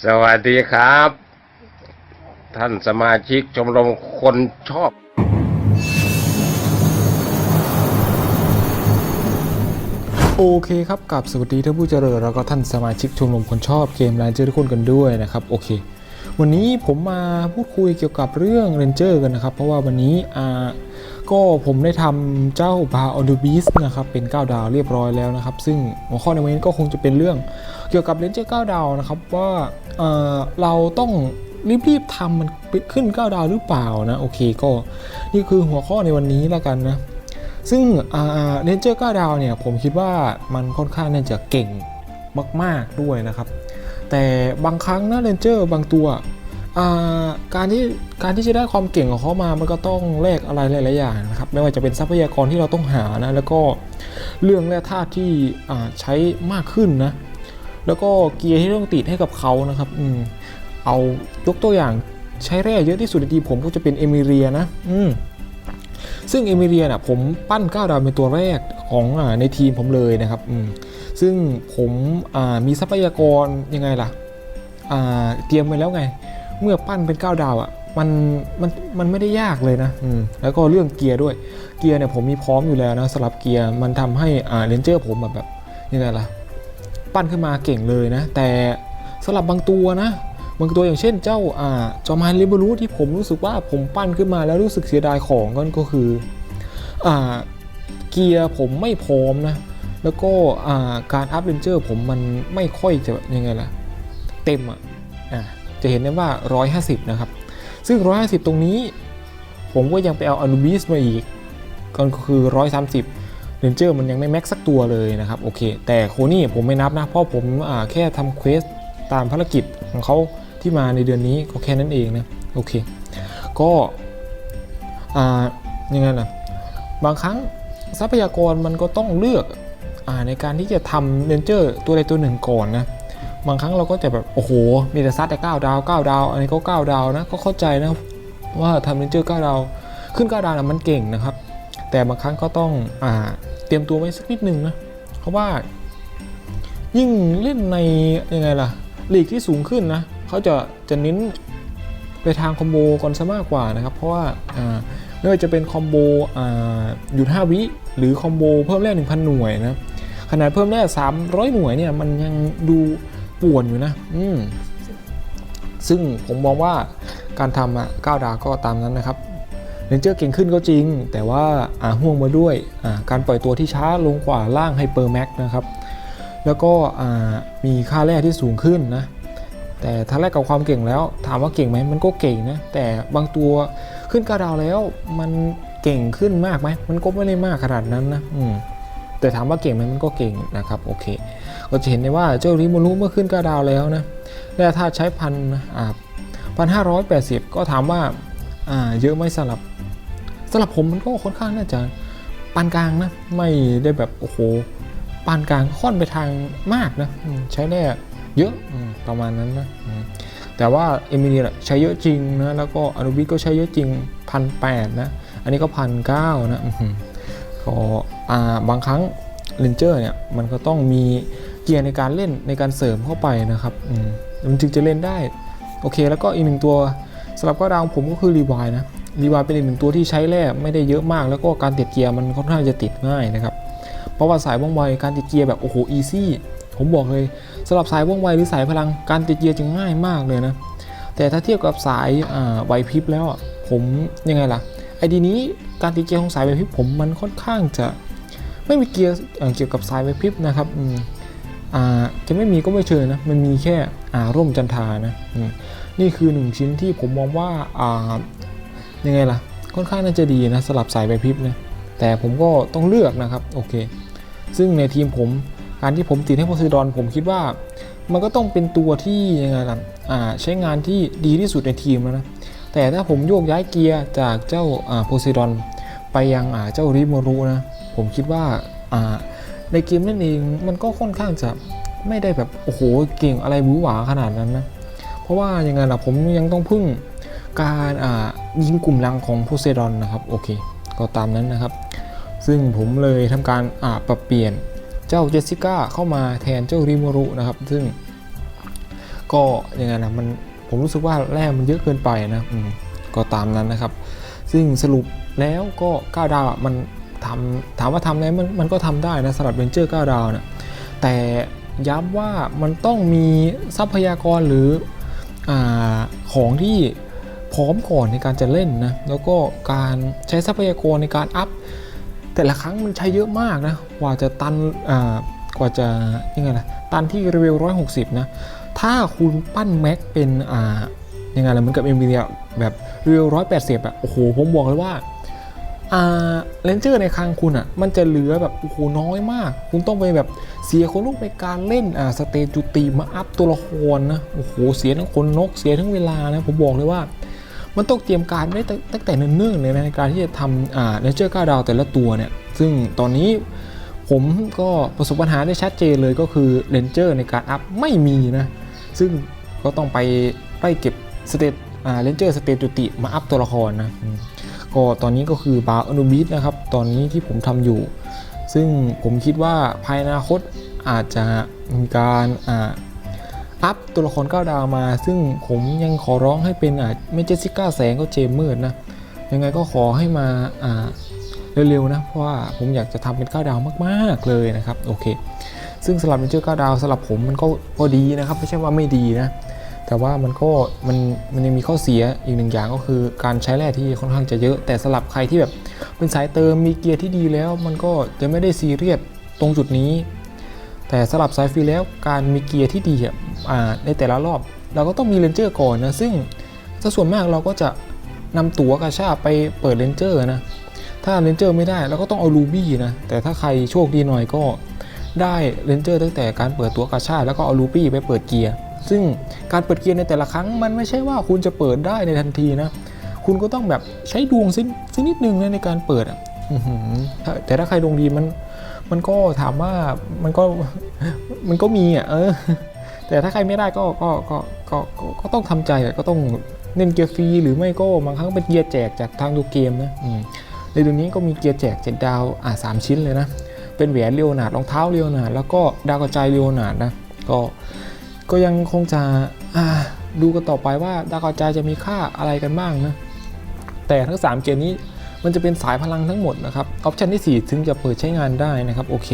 สวัสดีครับ ท่านสมาชิกชมรมคนชอบ โอเคครับกับสวัสดีท่านผู้เจริญแล้วก็ท่านสมาชิกชมรมคนชอบเกมแรนเจอร์ทุกคนกันด้วยนะครับโอเค วันนี้ผมมาพูดคุยเกี่ยวกับเรื่องเรนเจอร์กันนะครับ เพราะว่าวันนี้อ่า ก็ผมได้ทำเจ้าบาออนดูบิสนะครับเป็น 9 ดาวเรียบร้อยแล้วนะครับ ซึ่งหัวข้อในวันนี้ก็คงจะเป็นเรื่องเกี่ยวกับเรนเจอร์9ดาวนะครับว่าเเราต้องรีบๆทำมันขึ้น 9 ดาวหรือเปล่านะโอเคก็นี่คือหัวข้อในวันนี้แล้วกันนะซึ่งเรนเจอร์9ดาวเนี่ยผมคิดว่ามันค่อนข้างน่าจะเก่งมาก ๆด้วยนะครับ แต่บางครั้งนะเรนเจอร์บางตัว การที่การที่จะได้ความเก่งของเขามา มันก็ต้องแลกอะไรหลายๆอย่างนะครับ ไม่ว่าจะเป็นทรัพยากรที่เราต้องหานะ แล้วก็เรื่องแร่ธาตุที่ใช้มากขึ้นนะ แล้วก็เกียร์ที่ต้องติดให้กับเขานะครับอืมเอายกตัวอย่างใช้แร่เยอะที่สุดในทีมผมก็จะเป็นเอมิเรียนะ อืมซึ่งเอมิเรียน่ะผมปั้น9ดาวเป็นตัวแรกของอในทีมผมเลยนะครับอืมซึ่งผมมีทรัพยากรยังไงล่ะเตรียมไว้แล้วไง เมื่อปั้นเป็น 9 ดาวอะมันมันมันไม่ได้ยากเลยนะอืมแล้วก็เรื่องเกียร์ด้วยเกียร์เนี่ยผมมีพร้อมอยู่แล้วนะสำหรับเกียร์มันทำให้อ่าเรนเจอร์ผมแบบแบบยังไงล่ะปั้นขึ้นมาเก่งเลยนะ แต่สำหรับบางตัวนะ บางตัวอย่างเช่นเจ้าอ่าจอมานลิเบรูที่ผมรู้สึกว่าผมปั้นขึ้นมาแล้วรู้สึกเสียดายของก็ก็คืออ่าเกียร์ผมไม่พร้อมนะ แล้วก็อ่าการอัพเรนเจอร์ผมมันไม่ค่อยจะยังไงล่ะ เต็มอะอ่า จะเห็นได้ว่า 150 นะครับ ซึ่ง 150 ตรงนี้ ผมก็ยังไปเอาอนูบิสมาอีกก็คือ 130เรนเจอร์มันยังไม่แม็กสักตัวเลยนะครับ โอเค แต่โคนี่ผมไม่นับนะ เพราะผมแค่ทำเควสตามภารกิจของเขาที่มาในเดือนนี้ก็แค่นั้นเองนะ โอเค ก็ยังไงนะบางครั้งทรัพยากรมันก็ต้องเลือกอในการที่จะทำเรนเจอร์ตัวใดตัวหนึ่งก่อนนะ บางครั้งเราก็จะแบบโอ้โห มีแต่ซัดแต่9ดาว9ดาว อันนี้ก็9ดาวนะก็เข้าใจนะว่าทำเรนเจอร์9ดาว ขึ้น9ดาวนะมันเก่งนะครับ แต่บางครั้งก็ต้องอ่าเตรียมตัวไว้สักนิดนึงนะเพราะว่า ยิ่งเล่นในยังไงล่ะลีกที่สูงขึ้นนะเขาจะจะเน้นไปทางคอมโบก่อนซะมากกว่านะครับ เพราะว่าไม่ว่าจะเป็นคอมโบหยุด5วิหรือคอมโบเพิ่มแรก1,000 หน่วยนะขนาดเพิ่มแรก300 หน่วยเนี่ยมันยังดู ป่วนอยู่นะ อืมซึ่งผมมองว่าการทำอะ9ดาวก็ตามนั้นนะครับเรนเจอร์เก่งขึ้นก็จริง แต่ว่าอาห่วงมาด้วยการปล่อยตัวที่ช้าลงกว่าล่างไฮเปอร์แม็กนะครับ แล้วก็มีค่าแร่ที่สูงขึ้นนะแต่ถ้าแลกกับความเก่งแล้วถามว่าเก่งไหมมันก็เก่งนะ แต่บางตัวขึ้น9ดาวแล้วมันเก่งขึ้นมากไหมมันก็ไม่ได้มากขนาดนั้นนะอืมแต่ถามว่าเก่งไหมมันก็เก่งนะครับโอเค ก็จะเห็นได้ว่าเจ้าริมูรุเมื่อขึ้นก้าดาวแล้วนะและถ้าใช้พันพันห้าร้อยแปดสิบก็ถามว่าเยอะไหมสำหรับสำหรับผมมันก็ค่อนข้างน่าจะปานกลางนะไม่ได้แบบโอ้โหปานกลางค่อนไปทางมากนะใช้ได้เยอะอประมาณนั้นนะแต่ว่าเอมิเนียใช้เยอะจริงนะแล้วก็อนุบิก็ใช้เยอะจริงพันแปดนะอันนี้ก็พันเก้านะก็บางครั้งเลนเจอร์เนี่ยมันก็ต้องมี เกียร์ในการเล่นในการเสริมเข้าไปนะครับมมันจึงจะเล่นได้ โอเค แล้วก็อีกหนึ่งตัวสำหรับก็ดาวผมก็คือรีวายนะรีวายเป็นอีกหนึ่งตัวที่ใช้แร่ไม่ได้เยอะมาก แล้วก็การติดเกียร์มันค่อนข้างจะติดง่ายนะครับเพราะว่าสายว่องไวการติดเกียร์แบบโอ้โหอีซี่ผมบอกเลยสำหรับสายว่องไวหรือสายพลังการติดเกียร์จึงง่ายมากเลยนะแต่ถ้าเทียบกับสายไหวพริบแล้วผมยังไงล่ะไอดีนี้การตีเกียร์ของสายไฟพริบผมมันค่อนข้างจะไม่มีเกียร์เกี่ยวกับสายไฟพริบนะครับอืม จะไม่มีก็ไม่เชิญนะ มันมีแค่อ่าร่มจันทานะนี่คือหนึ่งชิ้นที่ผมมองว่าอ่ายังไงล่ะ ค่อนข้างน่าจะดีนะสลับสายไฟพริบนะแต่ผมก็ต้องเลือกนะครับโอเค ซึ่งในทีมผมการที่ผมติดให้โพไซดอนผมคิดว่า มันก็ต้องเป็นตัวที่ยังไงล่ะใช้งานที่ดีที่สุดในทีมแล้วนะแต่ถ้าผมโยกย้ายเกียร์จากเจ้าโพไซดอนไปยังเจ้าริโมรุนะผมคิดว่าอ่า ในเกมนั่นเองมันก็ค่อนข้างจะไม่ได้แบบโอ้โหเก่งอะไรบื้อหวาขนาดนั้นนะเพราะว่ายังไงล่ะผมยังต้องพึ่งการอ่ายิงกลุ่มลังของโพไซดอนนะครับโอเค ก็ตามนั้นนะครับ ซึ่งผมเลยทำการอ่าปรับเปลี่ยนเจ้าเจสสิก้าเข้ามาแทนเจ้าริโมรุนะครับ ซึ่ง ก็ยังไงนะมันผมรู้สึกว่าแร่มันเยอะเกินไปนะก็ตามนั้นนะครับ ซึ่งสรุปแล้วก็9ดาวอะมัน ทำถามว่าทำได้มันมันก็ทำได้นะสำหรับเรนเจอร์9ดาวนะแต่ย้ำว่ามันต้องมีทรัพยากรหรืออของที่พร้อมก่อนในการจะเล่นนะแล้วก็การใช้ทรัพยากรในการอัพแต่ละครั้งมันใช้เยอะมากนะกว่าจะตันกว่าจะยังไงนะตันที่เรเวล160นะถ้าคุณปั้นแม็กเป็นยังไงล่ะเหมือนกับเอ็มบีเแบบเรเวล180อะโอ้โหผมบอกเลยว่า เลนเจอร์ในคลังคุณอะมันจะเหลือแบบโอ้โหน้อยมาก คุณต้องไปแบบเสียคนลูกในการเล่นอ่าสเตจุติมาอัพตัวละครนะโอ้โหเสียทั้งคนนกเสียทั้งเวลานะผมบอกเลยว่า มันต้องเตรียมการไว้ตั้งแต่เนิ่นๆเลยนะในการที่จะทำอ่าเลนเจอร์9ดาวแต่ละตัวเนี่ยซึ่งตอนนี้ผมก็ประสบปัญหาได้ชัดเจนเลยก็คือเลนเจอร์ในการอัพไม่มีนะซึ่งก็ต้องไปไล่เก็บสเตตอ่าเลนเจอร์สเตตุติมาอัพตัวละครนะ ก็ตอนนี้ก็คือบาร์อนุบิสนะครับ ตอนนี้ที่ผมทำอยู่ ซึ่งผมคิดว่าภายในอนาคตอาจจะมีการอ่าอัพตัวละคร9ดาวมา ซึ่งผมยังขอร้องให้เป็นอ่าไม่เจสสิก้าแสงก็เจมมืดนะ ยังไงก็ขอให้มาอ่าเร็วๆนะ เพราะว่าผมอยากจะทำเป็น9ดาวมากๆเลยนะครับ โอเค ซึ่งสลับเป็นเจอ9ดาวสลับผมมันก็ก็ดีนะครับ ไม่ใช่ว่าไม่ดีนะ แต่ว่ามันก็มันมันยังมีข้อเสียอีกหนึ่งอย่างก็คือการใช้แร่ที่ค่อนข้างจะเยอะ แต่สลับใครที่แบบเป็นสายเติมมีเกียร์ที่ดีแล้ว มันก็จะไม่ได้ซีเรียสตรงจุดนี้ แต่สลับสายฟรีแล้วการมีเกียร์ที่ดีอ่าในแต่ละรอบ เราก็ต้องมีเลนเจอร์ก่อนนะซึ่งถ้าส่วนมากเราก็จะนำตั๋วกาชาไปเปิดเลนเจอร์นะถ้าเลนเจอร์ไม่ได้เราก็ต้องเอารูบี้นะแต่ถ้าใครโชคดีหน่อยก็ได้เลนเจอร์ตั้งแต่การเปิดตัวกาชาแล้วก็เอารูบี้ไปเปิดเกียร์ ซึ่งการเปิดเกียร์ในแต่ละครั้งมันไม่ใช่ว่าคุณจะเปิดได้ในทันทีนะ คุณก็ต้องแบบใช้ดวงสักสักนิดนึงนะในการเปิดอะแต่ถ้าใครดวงดีมันมันก็ถามว่ามันก็มันก็มีอะเออ แต่ถ้าใครไม่ได้ก็ก็ก็ก็ก็ต้องทำใจก็ต้องเน้นเกียร์ฟรีหรือไม่ก็บางครั้งเป็นเกียร์แจกจากทางตัวเกมนะมในตัวนี้ก็มีเกียร์แจกเจ็ดดาวอ่าสามชิ้นเลยนะ เป็นแหวนเรียวนาดรองเท้าเรียวนาดแล้วก็ดาวกระจายเรียวนาดนะก็ ก็ยังคงจะดูกันต่อไปว่าดาวกระจายจะมีค่าอะไรกันบ้างนะ แต่ทั้ง 3 เกมนี้มันจะเป็นสายพลังทั้งหมดนะครับ ออปชันที่ 4 ถึงจะเปิดใช้งานได้นะครับ โอเค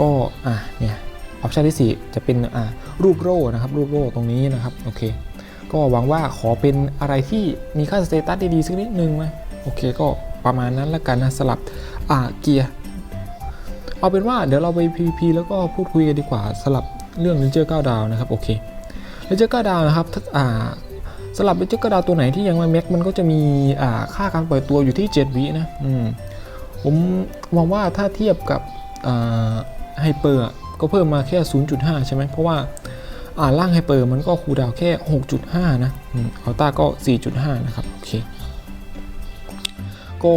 ก็อ่าเนี่ยออปชันที่ 4 จะเป็นอ่ารูปโร่นะครับ รูปโร่ตรงนี้นะครับ โอเค ก็หวังว่าขอเป็นอะไรที่มีค่าสเตตัสดีๆสักนิดนึงนะโอเค ก็ประมาณนั้นละกันนะสลับอ่าเกียร์ เอาเป็นว่าเดี๋ยวเราไป PVP แล้วก็พูดคุยกันดีกว่าสลับ เรื่อง Ranger 9ดาวนะครับโอเค Ranger 9ดาวนะครับถ้าอ่าสลับ Ranger 9ดาวตัวไหนที่ยังไม่แม็กมันก็จะมีอ่าค่าการเปิดตัวอยู่ที่7วินะอืมผมมองว่าถ้าเทียบกับอ่าไฮเปอร์ก็เพิ่มมาแค่ 0.5 ใช่ไหมเพราะว่าอ่าล่างไฮเปอร์มันก็คูลดาวแค่ 6.5 นะอืมอัลต้าก็ 4.5 นะครับ โอเค ก็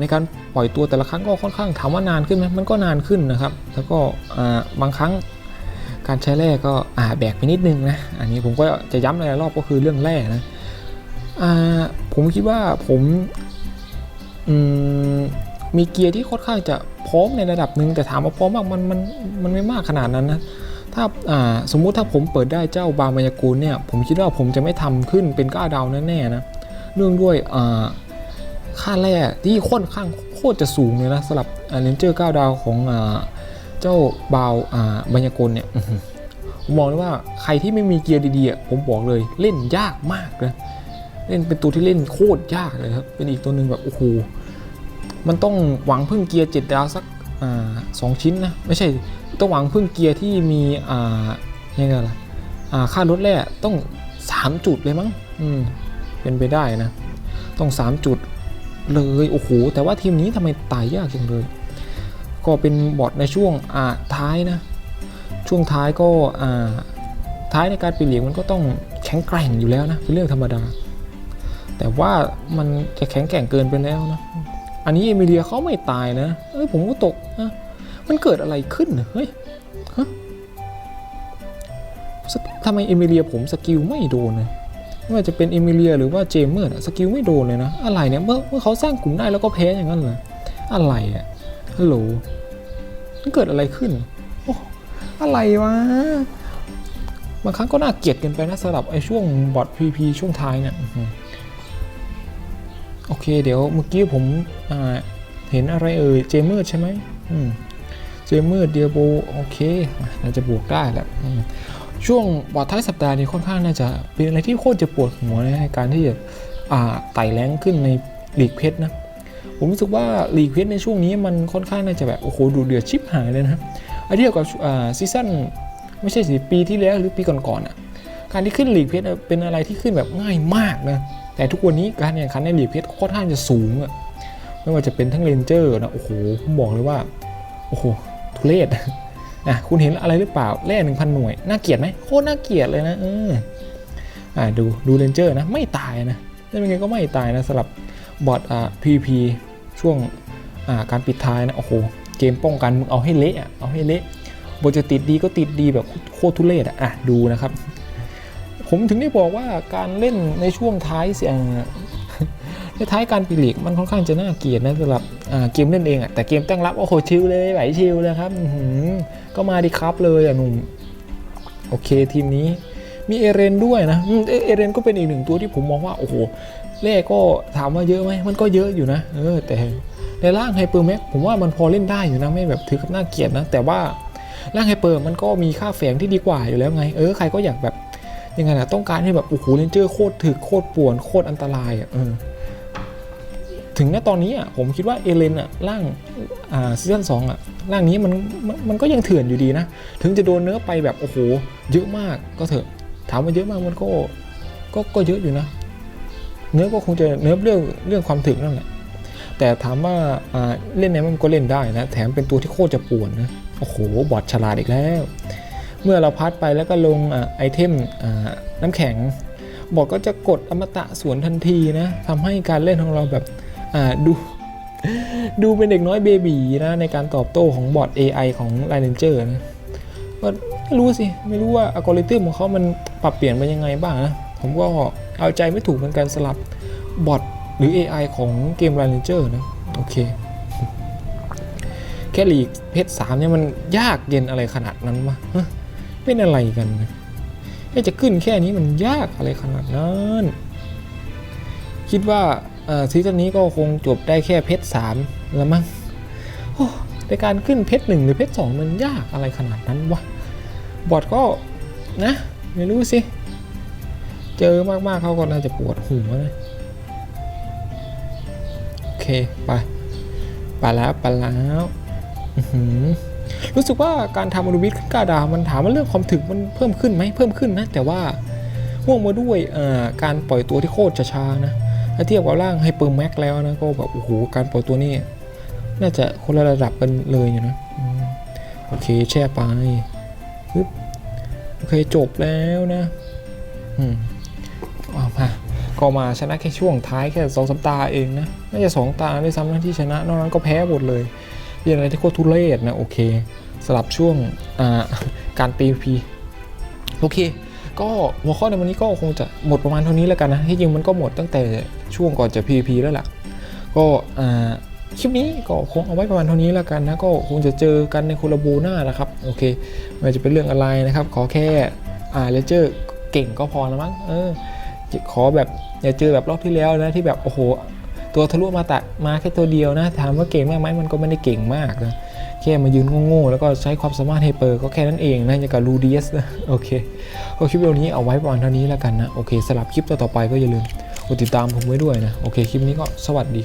ในการปล่อยตัวแต่ละครั้งก็ค่อนข้างถามว่านานขึ้นไหมมันก็นานขึ้นนะครับ แล้วก็บางครั้ง การใช้แร่ก็อ่าแบกไปนิดนึงนะ อันนี้ผมก็จะย้ำในรอบก็คือเรื่องแร่นะอ่าผมคิดว่าผมอืมมีเกียร์ที่ค่อนข้างจะพร้อมในระดับหนึ่งแต่ถามว่าพร้อมมากมันมันมันไม่มากขนาดนั้นนะถ้าอ่าสมมุติถ้าผมเปิดได้เจ้าบางมายากูลเนี่ยผมคิดว่าผมจะไม่ทำขึ้นเป็นก้าดาวแน่ๆนะเนื่องด้วยอ่าค่าแร่ที่ค่อนข้างโคตรจะสูงเลยนะสำหรับเลนเจอร์9ดาวของอ่า เจ้าบาวอ่าบัญญากลเนี่ยผมมองเลยว่าใครที่ไม่มีเกียร์ดีๆผมบอกเลยเล่นยากมากนะเล่นเป็นตัวที่เล่นโคตรยากเลยครับ เป็นอีกตัวหนึ่งแบบโอ้โหมันต้องหวังพึ่งเกียร์7ดาวสักอ่าสองชิ้นนะไม่ใช่ต้องหวังพึ่งเกียร์ที่มีอ่ายังไงล่ะอ่าค่ารถแร่ต้อง 3 จุดเลยมั้งอืมเป็นไปได้นะ ต้อง 3 จุดเลยโอ้โหแต่ว่าทีมนี้ทำไมตายยากจังเลย ก็เป็นบอทในช่วงอ่าท้ายนะ ช่วงท้ายก็อ่าท้ายในการปีเหลียงมันก็ต้องแข็งแกร่งอยู่แล้วนะเป็นเรื่องธรรมดา แต่ว่ามันจะแข็งแกร่งเกินไปแล้วนะ อันนี้เอมิเลียเขาไม่ตายนะเอ้ยผมก็ตกนะมันเกิดอะไรขึ้นเฮ้ยฮะทำไมเอมิเลียผมสกิลไม่โดนเลยไม่ว่าจะเป็นเอมิเลียหรือว่าเจมเมอร์สกิลไม่โดนเลยนะ อะไรเนี่ยเมื่อเมื่อเขาสร้างกลุ่มได้แล้วก็แพ้อย่างนั้นเหรออะไรอะ ฮัลโหลมันเกิดอะไรขึ้น โอ้อะไรวะ บางครั้งก็น่าเกลียดกันไปนะสำหรับไอ้ช่วงบอท PVP ช่วงท้ายเนี่ยโอเค เดี๋ยวเมื่อกี้ผมเห็นอะไรเอ่ย เจมเมอร์ใช่ไหมอืมเจมเมอร์เดียโบโอเคน่าจะบวกได้แหละช่วงบอทท้ายสัปดาห์นี้ค่อนข้างน่าจะเป็นอะไรที่โคตรจะปวดหัวในการที่จะไต่แรงขึ้นในลีกเพชรนะ ผมรู้สึกว่าลีกเพชรในช่วงนี้มันค่อนข้างน่าจะแบบ โอ้โห ดูเดือดชิบหายเลยนะไอเทียบกับซีซั่นไม่ใช่สิปีที่แล้วหรือปีก่อนๆอะการที่ขึ้นลีกเพชรเป็นอะไรที่ขึ้นแบบง่ายมากนะแต่ทุกวันนี้การแข่งขันในลีกเพชรค่อนข้างจะสูงอะไม่ว่าจะเป็นทั้งเรนเจอร์นะโอ้โหผมบอกเลยว่าโอ้โหทุเรศนะคุณเห็นอะไรหรือเปล่าแร่หนึ่งพันหน่วยน่าเกลียดไหมโคตรน่าเกลียดเลยนะเอออ่าดูดูเรนเจอร์นะไม่ตายนะได้เป็นไงก็ไม่ตายนะสำหรับบอทอ่า PVP ช่วงาการปิดท้ายนะโอ้โหเกมป้องกันมึงเอาให้เละเอาให้เละบทจะติดดีก็ติดดีแบบโคตรทุเรศอะอะดูนะครับ ผมถึงได้บอกว่าการเล่นในช่วงท้ายเสียงในท้ายการปีลีกมันค่อนข้างจะน่าเกลียดนะสำหรับเกมเล่นเองอะแต่เกมตั้งรับโอ้โหชิลเลยไหวชิลเลยครับก็มาดีครับเลยอะหนุ่มโอเคทีมนี้มีเอเรนด้วยนะเอเรนก็เป็นอีกหนึ่งตัวที่ผมมองว่าโอ้โห เลขก็ถามว่าเยอะไหมมันก็เยอะอยู่นะ เออ แต่ในร่างไฮเปอร์แม็กผมว่ามันพอเล่นได้อยู่นะ ไม่แบบถือกับน่าเกลียดนะ แต่ว่าร่างไฮเปอร์มันก็มีค่าแฝงที่ดีกว่าอยู่แล้วไง เออ ใครก็อยากแบบยังไงล่ะต้องการให้แบบโอ้โหเรนเจอร์โคตรถึกโคตรป่วนโคตรอันตรายอะเออถึงณตอนนี้อะผมคิดว่าเอเลนอะร่างอ่าซีซั่นสองอะร่างนี้มันมันมันก็ยังเถื่อนอยู่ดีนะ ถึงจะโดนเนื้อไปแบบโอ้โหเยอะมากก็เถอะ ถามว่าเยอะมากมันก็ก็ก็เยอะอยู่นะ เนื้อก็คงจะเนื้อเรื่องเรื่องความถึกนั่นแหละแต่ถามว่าเล่นไหนมันก็เล่นได้นะ แถมเป็นตัวที่โคตรจะป่วนนะโอ้โหบอดฉลาดอีกแล้ว เมื่อเราพัดไปแล้วก็ลงอะไอเทมน้ำแข็ง บอกก็จะกดอมตะสวนทันทีนะทำให้การเล่นของเราแบบอ่าดูดูเป็นเด็กน้อยเบบีนะในการตอบโต้ของบอท AI ของ l i n e n g e r นะก็ไม่รู้สิ ไม่รู้ว่าอัลกอริทึมของเขามันปรับเปลี่ยนไปยังไงบ้างนะ ผมก็เอาใจไม่ถูกเหมือนกันสลับบอทหรือ AI ของเกม l i n e n g e r นะโอเค แค่ลีกเพชรสามเนี่ยมันยากเย็นอะไรขนาดนั้นวะเป็นอะไรกันนะจะขึ้นแค่นี้มันยากอะไรขนาดนั้น คิดว่าซีซั่นนี้ก็คงจบได้แค่เพชรสามแล้วมั้งโอ้แต่การขึ้นเพชรหนึ่งหรือเพชรสองมันยากอะไรขนาดนั้นวะบอทก็นะ ไม่รู้สิ เจอมากๆเขาก็น่าจะปวดหัวนะโอเคไปไปแล้วไปแล้วหือรู้สึกว่าการทำอนุวิทย์ขึ้นกาดา มันถามว่าเรื่องความถึกมันเพิ่มขึ้นไหมเพิ่มขึ้นนะ แต่ว่าพ่วงมาด้วยการปล่อยตัวที่โคตรช้าๆนะถ้าเทียบกับร่างไฮเปอร์แม็กแล้วนะ ก็แบบโอ้โหการปล่อยตัวนี้น่าจะคนละระดับกันเลยอยู่นะโอเคแช่ไปปึ๊บโอเคจบแล้วนะ อืม มาก็มาชนะแค่ช่วงท้ายแค่สองสามตาเองนะน่าจะสองตาด้วยซ้ำนะที่ชนะ นอกนั้นก็แพ้หมดเลยเรื่องอะไรที่โคตรทุเรศนะโอเคสลับช่วงการตีพีโอเค ก็หัวข้อในวันนี้ก็คงจะหมดประมาณเท่านี้แล้วกันนะที่จริงมันก็หมดตั้งแต่ช่วงก่อนจะ PVP แล้วล่ะ ก็คลิปนี้ก็คงเอาไว้ประมาณเท่านี้แล้วกันนะก็คงจะเจอกันในโคลาโบหน้านะครับโอเคไม่ว่าจะเป็นเรื่องอะไรนะครับ ขอแค่อ่าเลเจอร์เก่งก็พอแล้วมั้งเออ ขอแบบอย่าเจอแบบรอบที่แล้วนะที่แบบโอ้โห ตัวทะลุมาตัดมาแค่ตัวเดียวนะถามว่าเก่งมากไหมมันก็ไม่ได้เก่งมากนะแค่มายืนโง่ๆแล้วก็ใช้ความสามารถเฮเปอร์ก็แค่นั้นเองนะอย่างกับลูดีสนะโอเคก็คลิปวิดีโอนี้เอาไว้ประมาณเท่านี้แล้วกันนะโอเคสลับคลิปต่อๆไปก็อย่าลืมกดติดตามผมไว้ด้วยนะโอเคคลิปนี้ก็สวัสดี